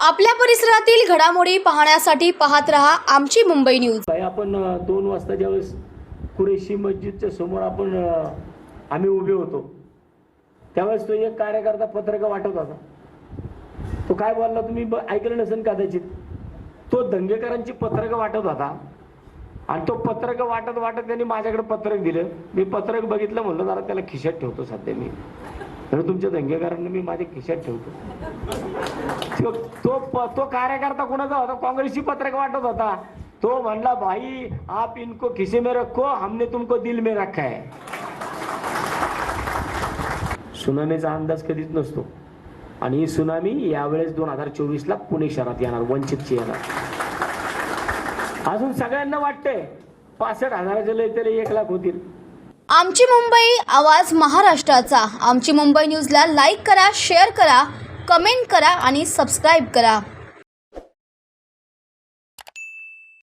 आपल्या परिसरातील घडामोडी पाहण्यासाठी पाहत रहा आमची मुंबई न्यूज. आपण दोन वाजता ज्यावेळेस कुरेशी मस्जिदच्या समोर आपण आम्ही उभे होतो त्यावेळेस तो एक कार्यकर्ता पत्रक वाटत होता. तो काय बोलला तुम्ही ब- ऐकलं नसेल कदाचित? तो दंगेकरांची पत्रक वाटत होता. आणि तो पत्रक वाटत वाटत त्यांनी माझ्याकडे पत्रक दिलं. मी पत्रक बघितलं म्हणलं जरा त्याला खिशात ठेवतो सध्या मी. तर तुमच्या दंगेकारांना मी माझ्या खिशात ठेवतो. तो तो प- तो कार्यकर्ता कुणाचा होता? काँग्रेसची पत्रक वाटत होता. तो म्हणला भाई आप इनको खिसे में रखो हमने तुमको दिल में रखा है. सुनामीचा अंदाज कधीच नसतो. आणि ही सुनामी यावेळेस दोन हजार चोवीस ला पुणे शहरात येणार वंचितची येणार. अजून सगळ्यांना वाटतंय पासष्ट हजाराचे लय तरी एक लाख होतील. आमची मुंबई आवाज महाराष्ट्राचा. आमची मुंबई न्यूजला लाईक करा शेअर करा कमेंट करा आणि सबस्क्राईब करा.